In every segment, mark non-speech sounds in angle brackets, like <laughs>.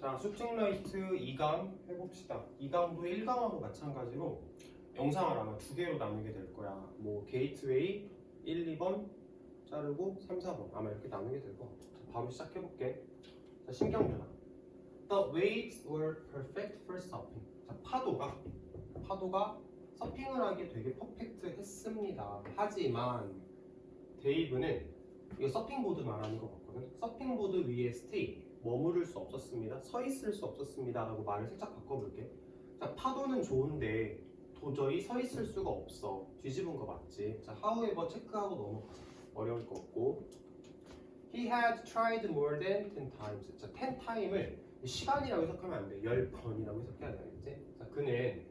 자, 수증 라이트 2강 해봅시다. 2강도 1강하고 마찬가지로 영상을 아마 두 개로 나누게 될 거야. 뭐 게이트웨이 1, 2번 자르고 3, 4번 아마 이렇게 나누게 될 것 같아. 자, 바로 시작해볼게. 자, 신경전환. The waves were perfect for surfing. 자, 파도가 파도가 서핑을 하기 되게 퍼펙트했습니다. 하지만 데이브는 이거 서핑보드 말하는 거 같거든. 서핑보드 위에 스테이 머무를 수 없었습니다. 서 있을 수 없었습니다 라고 말을 살짝 바꿔볼게. 자, 파도는 좋은데 도저히 서 있을 수가 없어. 뒤집은 거 맞지? 자, however 체크하고 넘어가자. 어려울 거 없고. He had tried more than 10 times. 자, 10 time을 시간이라고 해석하면 안 돼. 10번이라고 해석해야 되겠지? 자, 그는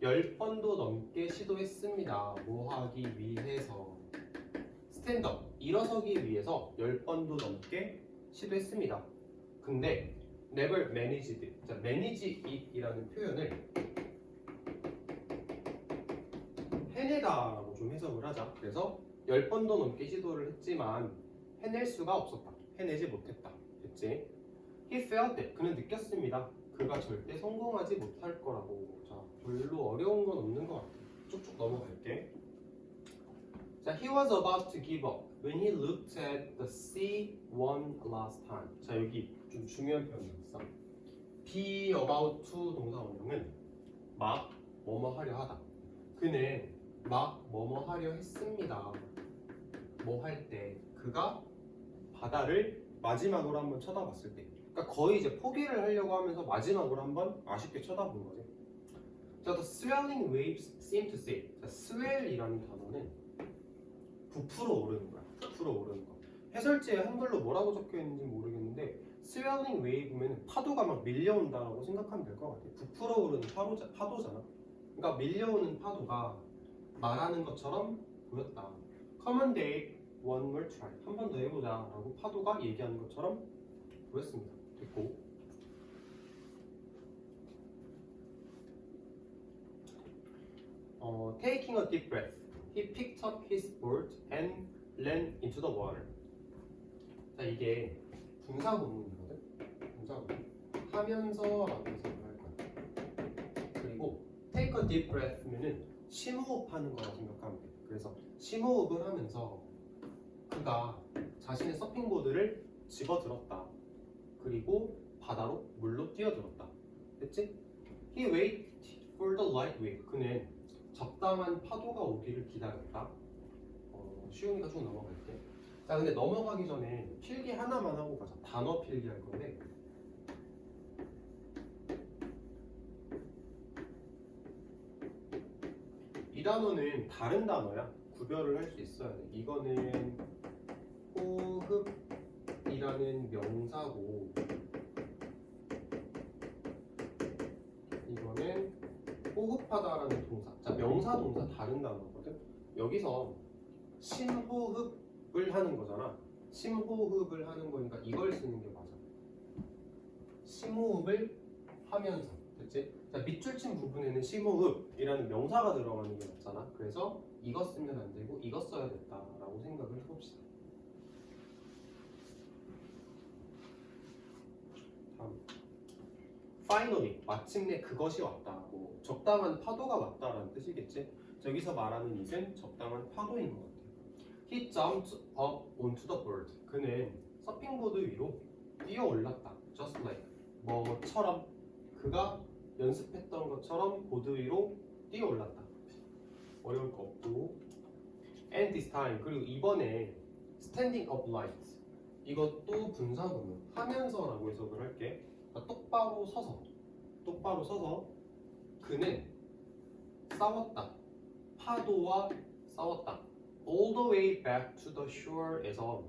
10번도 넘게 시도했습니다. 뭐 하기 위해서. 스탠드업, 일어서기 위해서 10번도 넘게 시도했습니다. 근데 never managed. 자, manage it이라는 표현을 해내다라고 좀 해석을 하자. 그래서 10번도 넘게 시도를 했지만 해낼 수가 없었다. 해내지 못했다. 됐지? He felt. 그는 느꼈습니다. 그가 절대 성공하지 못할 거라고. 자, 별로 어려운 건 없는 것 같아. 쭉쭉 넘어갈게. 자, he was about to give up when he looked at the sea one last time. 자, 여기 좀 중요한 표현이 있어. be about to 동사 원형은 막 뭐뭐 하려 하다. 그는 막 뭐뭐 하려 했습니다. 뭐 할 때 그가 바다를 마지막으로 한번 쳐다봤을 때. 그러니까 거의 이제 포기를 하려고 하면서 마지막으로 한번 아쉽게 쳐다본 거지. 자, the swelling waves seem to say. 자, swell이라는 단어는 부풀어 오르는 거야. 부풀어 오르는 거. 해설지에 한글로 뭐라고 적혀 있는지 모르 swelling wave면 파도가 막 밀려온다라고 생각하면 될 것 같아. 부풀어 오르는 파도자, 파도잖아. 그러니까 밀려오는 파도가 말하는 것처럼 보였다. Come on, Dave. One more try. 한 번 더 해보자 라고 파도가 얘기하는 것처럼 보였습니다. 됐고. 어, taking a deep breath, he picked up his board and ran into the water. 자, 이게 분사구문이 분사구문. 하면서라고 해석을 할 거야. 그리고 take a deep breath면은 심호흡하는 거라 생각하면 돼. 그래서 심호흡을 하면서 그가 자신의 서핑보드를 집어들었다. 그리고 바다로 물로 뛰어들었다. 됐지? He waited for the light wave. 그는 적당한 파도가 오기를 기다렸다. 어, 쉬우니까 쭉 넘어갈게. 자, 근데 넘어가기 전에 필기 하나만 하고 가자. 단어 필기 할 건데. 이 단어는 다른 단어야. 구별을 할 수 있어야 돼. 이거는 호흡이라는 명사고, 이거는 호흡하다라는 동사. 자, 명사 동사 다른 단어거든. 여기서 심호흡을 하는 거잖아. 심호흡을 하는 거니까 이걸 쓰는 게 맞아. 심호흡을 하면서. 됐지? 자, 밑줄 친 부분에는 심호흡이라는 명사가 들어가는 게 맞잖아. 그래서 이거 쓰면 안 되고 이거 써야겠다라고 생각을 해봅시다. 다음. Finally, 마침내 그것이 왔다. 뭐 적당한 파도가 왔다라는 뜻이겠지. 저기서 말하는 이는 적당한 파도인 것 같아요. He jumped up onto the board. 그는 서핑보드 위로 뛰어 올랐다. Just like 뭐처럼 그가 연습했던 것처럼 보드 위로 뛰어 올랐다. 어려울 거 없고. And this time 그리고 이번에 standing upright 이것도 분사구문 하면서라고 해석을 할게. 자, 똑바로 서서 똑바로 서서 그는 싸웠다. 파도와 싸웠다. All the way back to the shore에서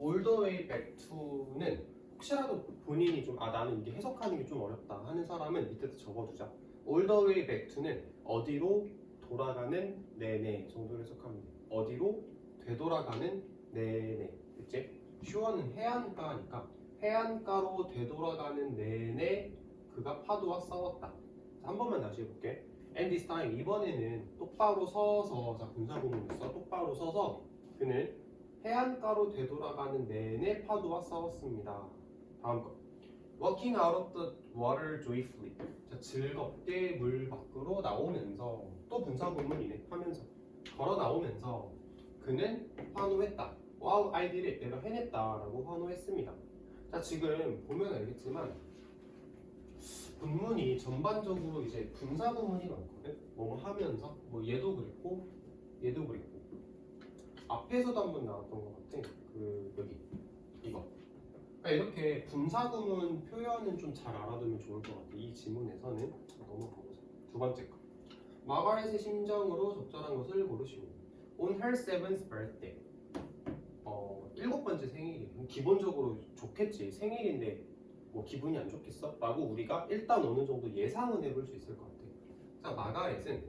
all the way back to는 혹시라도 본인이 좀 아 나는 이게 해석하는 게 좀 어렵다 하는 사람은 밑에다 적어두자. All the way back to는 어디로 돌아가는 내내 정도로 돼. 어디로 되돌아가는 내내. 그치? 슈어는 해안가니까 해안가로 되돌아가는 내내 그가 파도와 싸웠다. 자, 한 번만 다시 해볼게. And this time 이번에는 똑바로 서서 자 분사구문에서 똑바로 서서 그는 해안가로 되돌아가는 내내 파도와 싸웠습니다. 다음 거. Walking out of the water joyfully. 자, 즐겁게 물 밖으로 나오면서 또 분사 구문이네 하면서 걸어 나오면서 그는 환호했다. 와우, I did it. 내가 해냈다라고 환호했습니다. 자, 지금 보면 알겠지만 문문이 전반적으로 이제 분사 구문이 많거든. 뭐 하면서 뭐 얘도 그랬고 얘도 그랬고 앞에서도 한번 나왔던 것 같아. 그 여기 이거. 그러니까 이렇게 분사구문 표현은 좀 잘 알아두면 좋을 것 같아. 이 지문에서는 넘어가보자. 두 번째 거. 마가렛의 심정으로 적절한 것을 고르시오. On her seventh birthday. 어 일곱 번째 생일이 기본적으로 좋겠지. 생일인데 뭐 기분이 안 좋겠어? 라고 우리가 일단 어느 정도 예상은 해볼 수 있을 것 같아. 자 마가렛은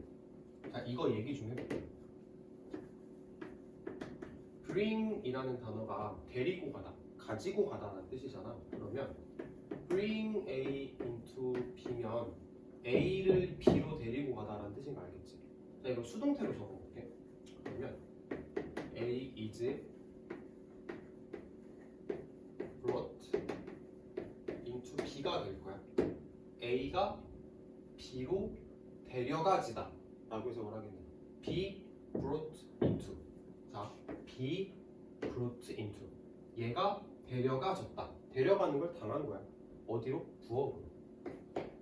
자 이거 얘기 좀 해볼게. bring이라는 단어가 데리고 가다, 가지고 가다라는 뜻이잖아. 그러면 bring A into B면 A를 B로 데리고 가다라는 뜻인 거 알겠지? 자 이거 수동태로 적어볼게. 그러면 A is brought into B가 될 거야. A가 B로 데려가지다 라고 해석을 하겠네. B brought into 자, be brought into 얘가 데려가졌다. 데려가는 걸 당한 거야. 어디로? 부엌으로.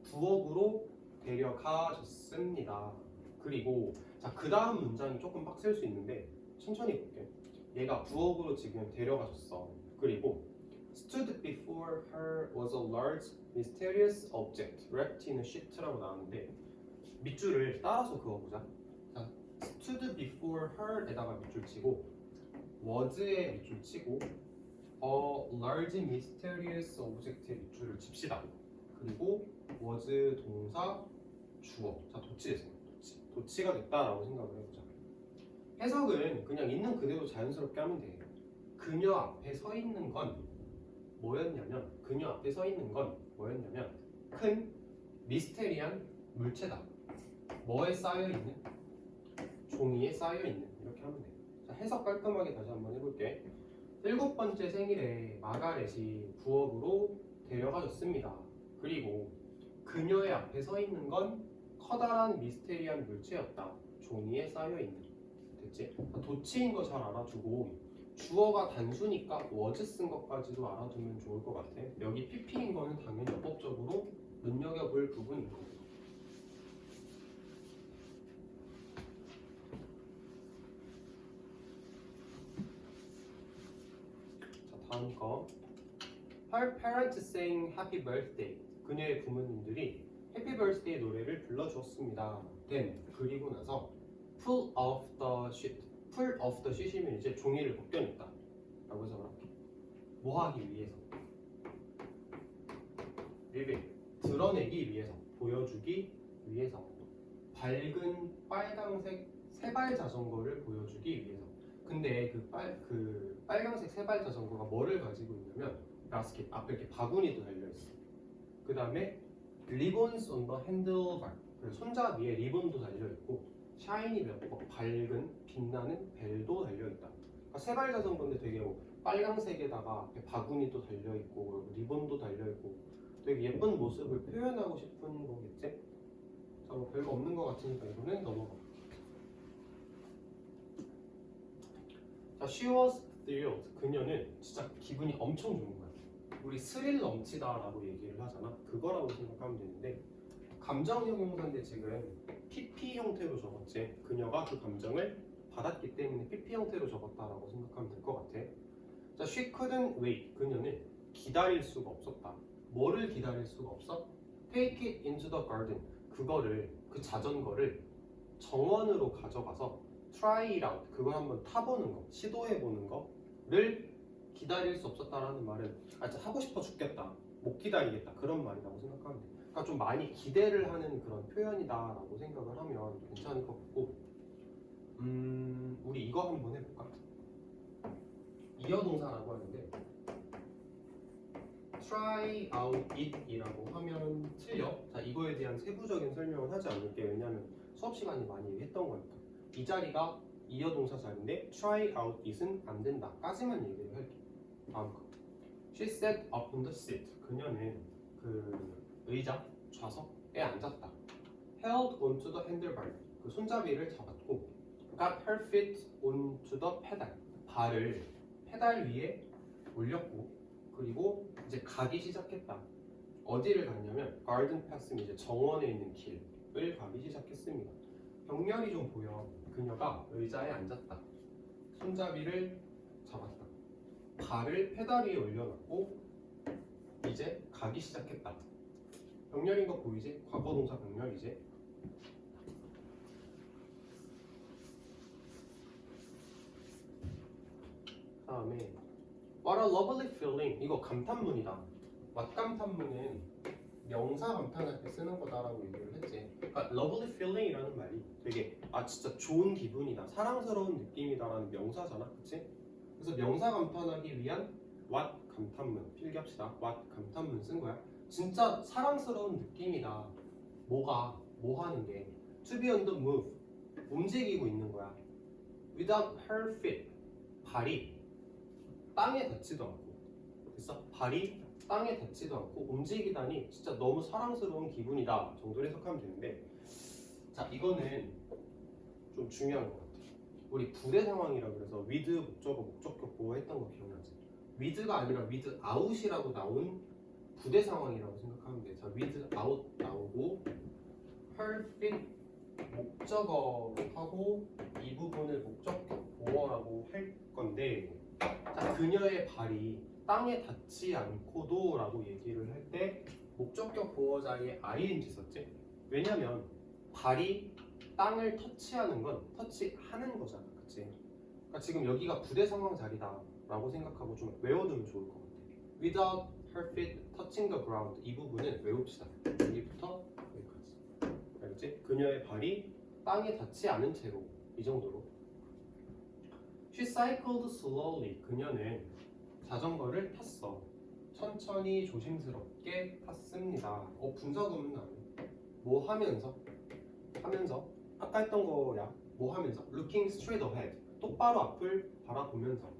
부엌으로 데려가졌습니다. 그리고 자, 그 다음 문장이 조금 빡셀 수 있는데 천천히 볼게. 얘가 부엌으로 지금 데려가졌어. 그리고 stood before her was a large mysterious object wrapped in a sheet라고 나왔는데 밑줄을 따라서 그어보자. 자, stood before her에다가 밑줄 치고 was에 밑줄 치고 a large mysterious object에 밑줄을 칩시다. 그리고 was 동사 주어. 자, 도치 됐어요. 도치. 도치가 됐다라고 생각을 해보자. 해석은 그냥 있는 그대로 자연스럽게 하면 돼. 그녀 앞에 서 있는 건 뭐였냐면 그녀 앞에 서 있는 건 뭐였냐면 큰 미스테리한 물체다. 뭐에 쌓여 있는? 종이에 쌓여 있는 이렇게 하면 돼. 자, 해석 깔끔하게 다시 한번 해볼게. 일곱 번째 생일에 마가렛이 부엌으로 데려가졌습니다. 그리고 그녀의 앞에 서 있는 건 커다란 미스테리한 물체였다. 종이에 쌓여 있는. 됐지? 도치인 거 잘 알아두고 주어가 단수니까 was 쓴 것까지도 알아두면 좋을 것 같아. 여기 pp인 거는 당연히 어법적으로 눈여겨볼 부분인 거고. 거. Her parents sang Happy Birthday. 그녀의 부모님들이 Happy Birthday 노래를 불러주었습니다. Then 그리고 나서 Pull off the sheet. Pull off the sheet이면 이제 종이를 벗겨냈다. 라고 할게. 뭐 하기 위해서? reveal. 드러내기 위해서. 보여주기 위해서. 밝은 빨강색 세발 자전거를 보여주기 위해서. 근데 그, 빨, 그 빨강색 세발 자전거가 뭐를 가지고 있냐면 바스켓 앞에 이렇게 바구니도 달려 있어. 그 다음에 리본스 handlebar. 그래서 손잡이에 리본도 달려 있고 샤이니 몇 번, 밝은 빛나는 벨도 달려 있다. 그러니까 세발 자전거인데 되게 뭐 빨강색에다가 앞에 바구니도 달려 있고 리본도 달려 있고 되게 예쁜 모습을 표현하고 싶은 거겠지? 자, 뭐 별거 없는 것 같으니까 이거는 넘어가 볼게. 자, she was thrilled. 그녀는 진짜 기분이 엄청 좋은 거야. 우리 스릴 넘치다라고 얘기를 하잖아. 그거라고 생각하면 되는데 감정형 형사인데 지금 PP 형태로 적었지. 그녀가 그 감정을 받았기 때문에 PP 형태로 적었다라고 생각하면 될 것 같아. 자, she couldn't wait. 그녀는 기다릴 수가 없었다. 뭐를 기다릴 수가 없어? Take it into the garden. 그거를 그 자전거를 정원으로 가져가서 it out. 그걸 한번 타보는 거, 시도해 보는 거를 기다릴 수 없었다라는 말은 아, 진짜 하고 싶어 죽겠다. 못 기다리겠다. 그런 말이라고 생각하면 돼. 그러니까 좀 많이 기대를 하는 그런 표현이다라고 생각을 하면 괜찮을 것 같고 음 우리 이거 한번 해볼까? 이어동사라고 하는데 try out it이라고 하면 틀려. 자 이거에 대한 세부적인 설명은 하지 않을게. 왜냐하면 수업 시간이 많이 했던 거니까. 이 자리가 이어 동사 자리인데 try out it은 안 된다. 까지만 얘기를 할게. 다음 거. She sat up on the seat. 그녀는 그 의자 좌석에 앉았다. held onto the handlebar 그 손잡이를 잡았고 got her feet onto the pedal 발을 페달 위에 올렸고 그리고 이제 가기 시작했다. 어디를 갔냐면 garden path 이제 정원에 있는 길을 가기 시작했습니다. 병렬이 좀 보여. 그녀가 의자에 앉았다. 손잡이를 잡았다. 발을 페달 위에 올려놓고 이제 가기 시작했다. 병렬인 거 보이지? 과거 동사 병렬이지? 다음에 What a lovely feeling 이거 감탄문이다. 맛감탄문은 명사 감탄할 때 쓰는 거다라고 얘기를 했지. 그러니까 lovely feeling이라는 말이 되게 아 진짜 좋은 기분이다, 사랑스러운 느낌이다라는 명사잖아, 그치? 그래서 명사 감탄하기 위한 what 감탄문 필기합시다. what 감탄문 쓴 거야. 진짜 사랑스러운 느낌이다. 뭐가 뭐 하는 게 to be on the move 움직이고 있는 거야. without her feet 발이 땅에 닿지도 않고 됐어? 발이 땅에 닿지도 않고 움직이다니 진짜 너무 사랑스러운 기분이다 정도로 해석하면 되는데 자 이거는 좀 중요한 것 같아 우리 부대 상황이라 그래서 with 목적어 목적격 보호했던 거 기억나지? with가 아니라 with out이라고 나온 부대 상황이라고 생각하면 돼. 자 with out 나오고 her fit 목적어 하고 이 부분을 목적격 보어라고 할 건데 자, 그녀의 발이 땅에 닿지 않고도 라고 얘기를 할 때 목적격 자리에 ing 썼지? 왜냐면 발이 땅을 터치하는 건 터치하는 거잖아 그치? 그러니까 지금 여기가 부대 상황 자리다 라고 생각하고 좀 외워두면 좋을 것 같아 without her feet touching the ground 이 부분은 외웁시다 여기부터 여기까지 알겠지? 그녀의 발이 땅에 닿지 않은 채로 이 정도로 She cycled slowly. 그녀는 자전거를 탔어. 천천히 조심스럽게 탔습니다. 어 분사구문 나네. 뭐 하면서? 하면서? 아까 했던 거야. 뭐 하면서? Looking straight ahead. 똑바로 앞을 바라보면서.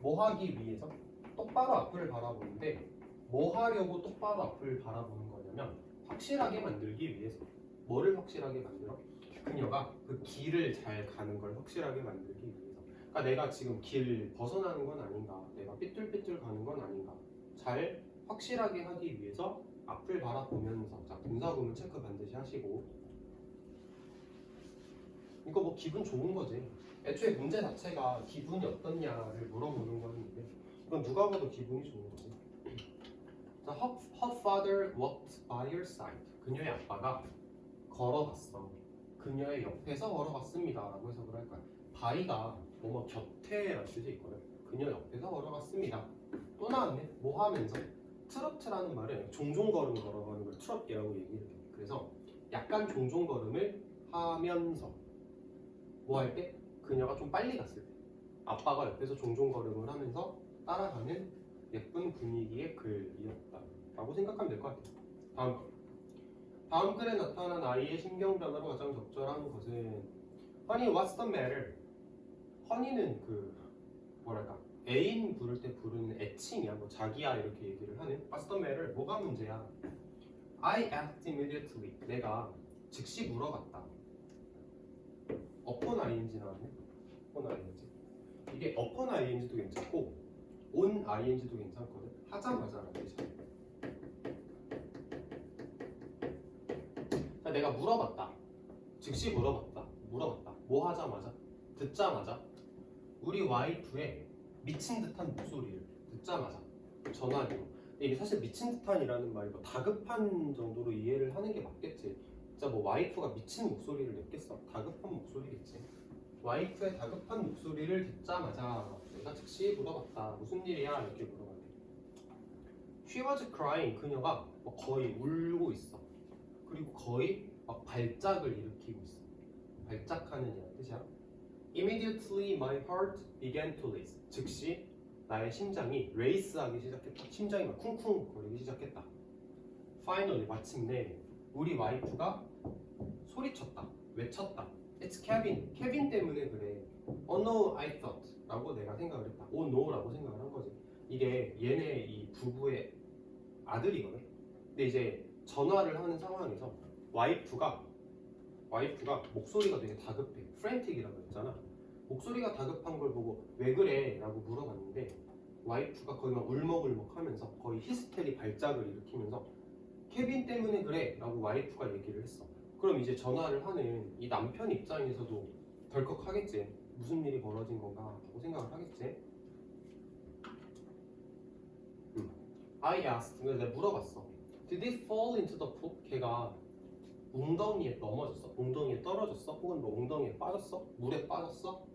뭐 하기 위해서? 똑바로 앞을 바라보는데 뭐 하려고 똑바로 앞을 바라보는 거냐면 확실하게 만들기 위해서. 뭐를 확실하게 만들어? 그녀가 그 길을 잘 가는 걸 확실하게 만들기 위해서. 그러니까 내가 지금 길 벗어나는 건 아닌가, 내가 삐뚤삐뚤 가는 건 아닌가, 잘 확실하게 하기 위해서 앞을 바라보면서 자 분사구문 체크 반드시 하시고 이거 뭐 기분 좋은 거지. 애초에 문제 자체가 기분이 어떻냐를 물어보는 거는데 이건 누가 봐도 기분이 좋은 거지. 자, her, her father walked by her side. 그녀의 아빠가 걸어갔어. 그녀의 옆에서 걸어갔습니다. 라고 해석을 할 거야. 바이가 뭐뭐 곁에라는 뜻이 있거든. 그녀 옆에서 걸어갔습니다. 또 나왔네. 뭐 하면서? 트로트라는 말은 종종 걸음 걸어가는 걸 트롯이라고 얘기를 해. 그래서 약간 종종 걸음을 하면서 뭐 할 때? 그녀가 좀 빨리 갔을 때. 아빠가 옆에서 종종 걸음을 하면서 따라가는 예쁜 분위기의 글이었다. 라고 생각하면 될 것 같아요. 다음 거. 다음 글에 나타난 아이의 신경 변화로 가장 적절한 것은 허니 what's the matter? 허니는 그 뭐랄까 애인 부를 때 부르는 애칭이야 뭐 자기야 이렇게 얘기를 하는 matter? 뭐가 문제야? I asked immediately 내가 즉시 물어봤다 upon ing 나왔네 upon ing 이게 upon ing도 괜찮고 on ing도 괜찮거든 하자마자라는 뜻이야 자, 내가 물어봤다. 즉시 물어봤다. 물어봤다. 뭐 하자마자? 듣자마자 우리 와이프의 미친 듯한 목소리를 듣자마자 전화기로. 이게 사실 미친 듯한이라는 말이 뭐 다급한 정도로 이해를 하는 게 맞겠지. 진짜 뭐 와이프가 미친 목소리를 냈겠어. 다급한 목소리겠지. 와이프의 다급한 목소리를 듣자마자 내가 즉시 물어봤다. 무슨 일이야? 이렇게 물어봤대. She was crying. 그녀가 뭐 거의 울고 있어. 그리고 거의 막 발작을 일으키고 있어. 발작하는이라는 뜻이야. Immediately my heart began to race. 즉시 나의 심장이 레이스하기 시작했다. 심장이 막 쿵쿵거리기 시작했다. Finally 마침내 우리 와이프가 소리쳤다. 외쳤다. It's Kevin. 케빈 때문에 그래. Oh no, I thought. 라고 내가 생각을 했다. Oh no라고 생각을 한 거지. 이게 얘네 이 부부의 아들이거든. 근데 이제 전화를 하는 상황에서 와이프가 와이프가 목소리가 되게 다급해. 프렌틱이라고 했잖아. 목소리가 다급한 걸 보고 왜 그래? 라고 물어봤는데 와이프가 거의 막 울먹울먹 하면서 거의 히스테리 발작을 일으키면서 케빈 때문에 그래 라고 와이프가 얘기를 했어 그럼 이제 전화를 하는 이 남편 입장에서도 덜컥 하겠지 무슨 일이 벌어진 건가 하고 생각을 하겠지 음. I asked 그래서 내가 물어봤어 Did he fall into the pool? 걔가 웅덩이에 넘어졌어? 웅덩이에 떨어졌어? 혹은 뭐 웅덩이에 빠졌어? 물에 빠졌어?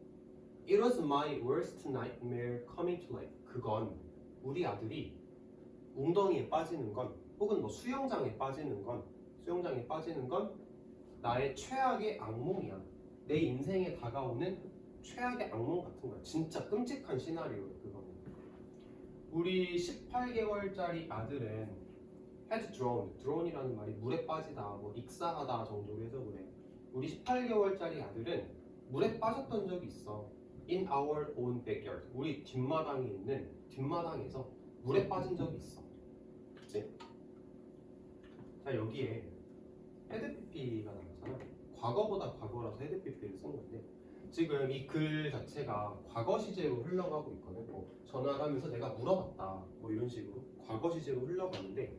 It was my worst nightmare coming to life. 그건 우리 아들이 웅덩이에 빠지는 건 혹은 뭐 수영장에 빠지는 건 수영장에 빠지는 건 나의 최악의 악몽이야. 내 인생에 다가오는 최악의 악몽 같은 거야. 진짜 끔찍한 시나리오야 그거는. 우리 18개월짜리 아들은 had drowned. drown이라는 말이 물에 빠지다, 뭐 익사하다 정도로 해서 그래. 우리 18개월짜리 아들은 물에 빠졌던 적이 있어. In our own backyard. 우리 뒷마당에 있는 뒷마당에서 물에 빠진 적이 있어. 그치? 자 여기에 헤드피피가 나왔잖아. 과거보다 과거라서 헤드피피를 쓴 건데 지금 이 글 자체가 과거 시제로 흘러가고 있거든. 뭐 전화를 하면서 내가 물어봤다. 뭐 이런 식으로 과거 시제로 흘러가는데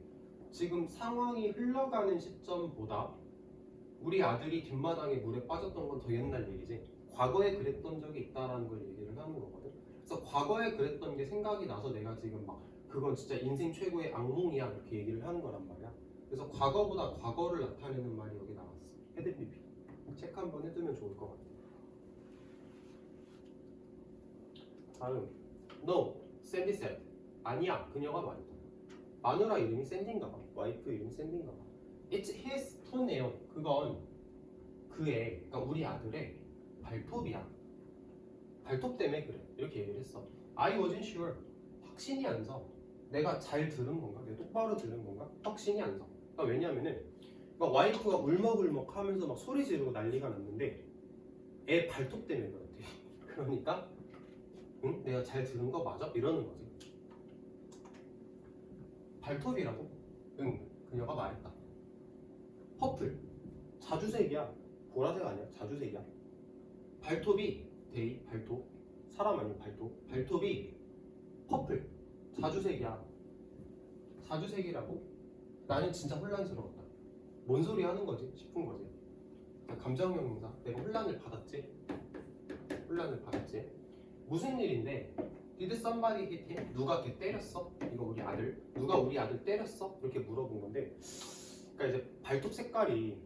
지금 상황이 흘러가는 시점보다 우리 아들이 뒷마당에 물에 빠졌던 건 더 옛날 얘기지. 과거에 그랬던 적이 있다라는 걸 얘기를 하는 거거든. 그래서 과거에 그랬던 게 생각이 나서 내가 지금 막 그건 진짜 인생 최고의 악몽이야 이렇게 얘기를 하는 거란 말이야. 그래서 과거보다 과거를 나타내는 말이 여기 나왔어. 헤드피피. 체크 한번 해두면 좋을 것 같아. 다음. No, Sandy said. 아니야, 그녀가 말했다. 마누라 이름이 샌디인가 봐. 와이프 이름이 샌디인가 봐. It's his toenail. 그건 그의, 그러니까 우리 아들의 발톱이야. 발톱 때문에 그래. 이렇게 얘기를 했어. I wasn't sure. 확신이 안 서. 내가 잘 들은 건가? 내가 똑바로 들은 건가? 확신이 안 서. 그러니까 왜냐면은 그러니까 와이프가 울먹울먹 하면서 막 소리 지르고 난리가 났는데 애 발톱 때문에 그렇대. <laughs> 그러니까 응? 내가 잘 들은 거 맞아? 이러는 거지. 발톱이라고? 응. 그녀가 말했다. 퍼플. 자주색이야. 보라색 아니야? 자주색이야. 발톱이 데이 발톱 사람 아니면 발톱 발톱이 퍼플 자주색이야. 자주색이라고? 나는 진짜 혼란스러웠다. 뭔 소리 하는 거지? 싶은 거지. 자, 감정형 형사. 내가 혼란을 받았지? 혼란을 받았지? 무슨 일인데? Did somebody? 누가 걔 때렸어? 이거 우리 아들? 누가 우리 아들 때렸어? 이렇게 물어본 건데 그러니까 이제 발톱 색깔이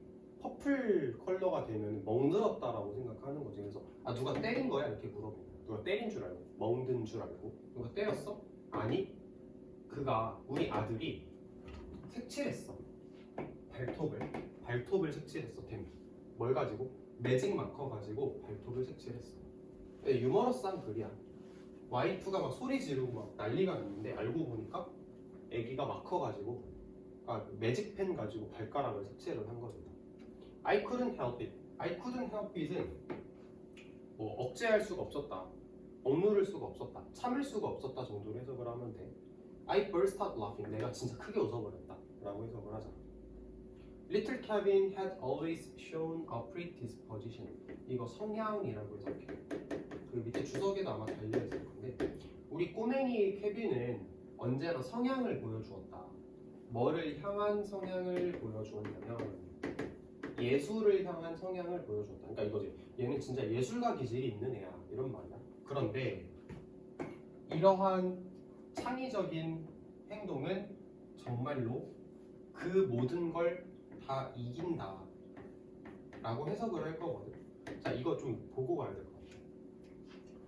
퍼플 컬러가 되면 멍들었다라고 생각하는 거지. 그래서 아 누가 때린 거야 이렇게 물어보고 누가 때린 줄 알고 멍든 줄 알고 누가 때렸어? 아니 그가 우리 아들이 색칠했어 발톱을 발톱을 색칠했어 템. 뭘 가지고 매직 마커 가지고 발톱을 색칠했어. 유머러스한 글이야. 와이프가 막 소리 지르고 막 난리가 났는데 알고 보니까 애기가 마커 가지고 아 매직 펜 가지고 발가락을 색칠을 한 거지. I couldn't help it. I couldn't help it은 뭐 억제할 수가 없었다. 억누를 수가 없었다. 참을 수가 없었다 정도로 해석을 하면 돼. I burst out laughing. 내가 진짜 크게 웃어버렸다. 라고 해석을 하자. Little Kevin had always shown a predisposition. 이거 성향이라고 해석해. 그 밑에 주석에도 아마 달려있을 건데 우리 꼬맹이 케빈은 언제나 성향을 보여주었다. 뭐를 향한 성향을 보여주었냐면 예술을 향한 성향을 보여줬다. 그러니까 이거지. 얘는 진짜 예술가 기질이 있는 애야. 이런 말이야. 그런데 이러한 창의적인 행동은 정말로 그 모든 걸 다 이긴다. 라고 해석을 할 거거든. 자, 이거 좀 보고 가야 될 것 같아.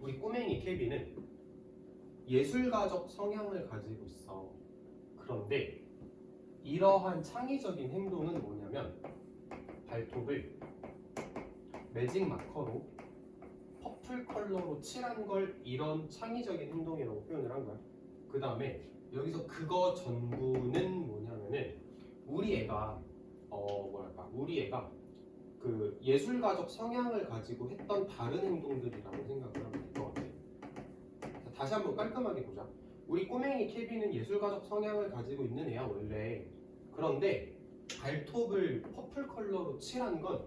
우리 꼬맹이 케빈은 예술가적 성향을 가지고 있어. 그런데 이러한 창의적인 행동은 뭐냐면 발톱을 매직 마커로 퍼플 컬러로 칠한 걸 이런 창의적인 행동이라고 표현을 한 거야. 그 다음에 여기서 그거 전부는 뭐냐면은 우리 애가 어 뭐랄까 우리 애가 그 예술가적 성향을 가지고 했던 다른 행동들이라고 생각을 하면 될 것 같아. 자, 다시 한번 깔끔하게 보자. 우리 꼬맹이 케빈은 예술가적 성향을 가지고 있는 애야 원래. 그런데 발톱을 퍼플 컬러로 칠한 건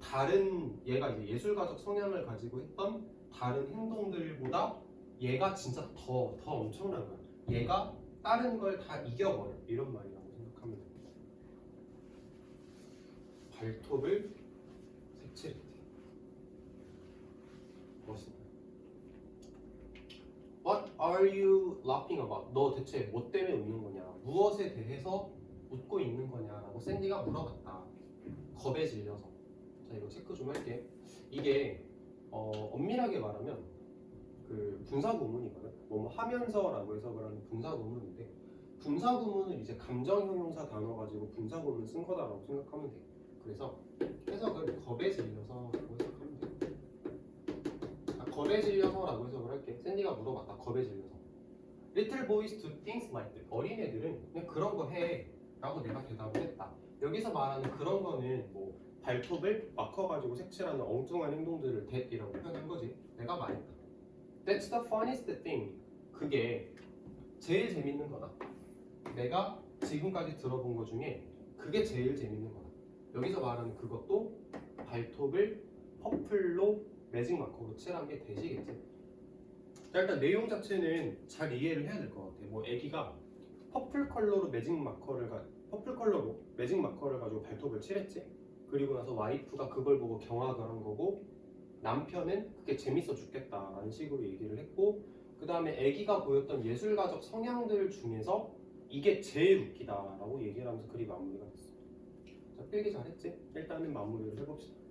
다른 얘가 이제 예술가적 성향을 가지고 했던 다른 행동들보다 얘가 진짜 더 더 엄청난 거야. 얘가 다른 걸 다 이겨버려 이런 말이라고 생각하면 돼. 발톱을 색칠했대. 멋있다. What are you laughing about? 너 대체 뭐 때문에 웃는 거냐? 무엇에 대해서 웃고 있는 거냐라고 샌디가 물어봤다. 겁에 질려서. 자 이거 체크 좀 할게. 이게 어, 엄밀하게 말하면 그 분사구문이거든. 뭐뭐 하면서라고 해석을 하는 분사구문인데 분사구문을 이제 감정형용사 단어 가지고 분사구문 쓴 거다라고 생각하면 돼. 그래서 해석을 겁에 질려서라고 해석하면 돼. 자, 겁에 질려서라고 해석을 할게. 샌디가 물어봤다. 겁에 질려서. Little boys do things like that. 어린애들은 그냥 그런 거 해. 라고 내가 대답을 했다. 여기서 말하는 그런 거는 뭐 발톱을 마커 가지고 색칠하는 엉뚱한 행동들을 that이라고 표현한 거지. 내가 말했다. That's the funniest thing. 그게 제일 재밌는 거다. 내가 지금까지 들어본 것 중에 그게 제일 재밌는 거다. 여기서 말하는 그것도 발톱을 퍼플로 매직 마커로 칠한 게 되시겠지. 자, 일단 내용 자체는 잘 이해를 해야 될 것 같아. 뭐 애기가 퍼플 컬러로 매직 마커를 가 퍼플 컬러로 매직 마커를 가지고 발톱을 칠했지. 그리고 나서 와이프가 그걸 보고 경악을 한 거고 남편은 그게 재밌어 죽겠다라는 식으로 얘기를 했고 그 다음에 애기가 보였던 예술가적 성향들 중에서 이게 제일 웃기다라고 얘기를 하면서 글이 마무리가 됐어. 자, 필기 잘했지? 일단은 마무리를 해봅시다.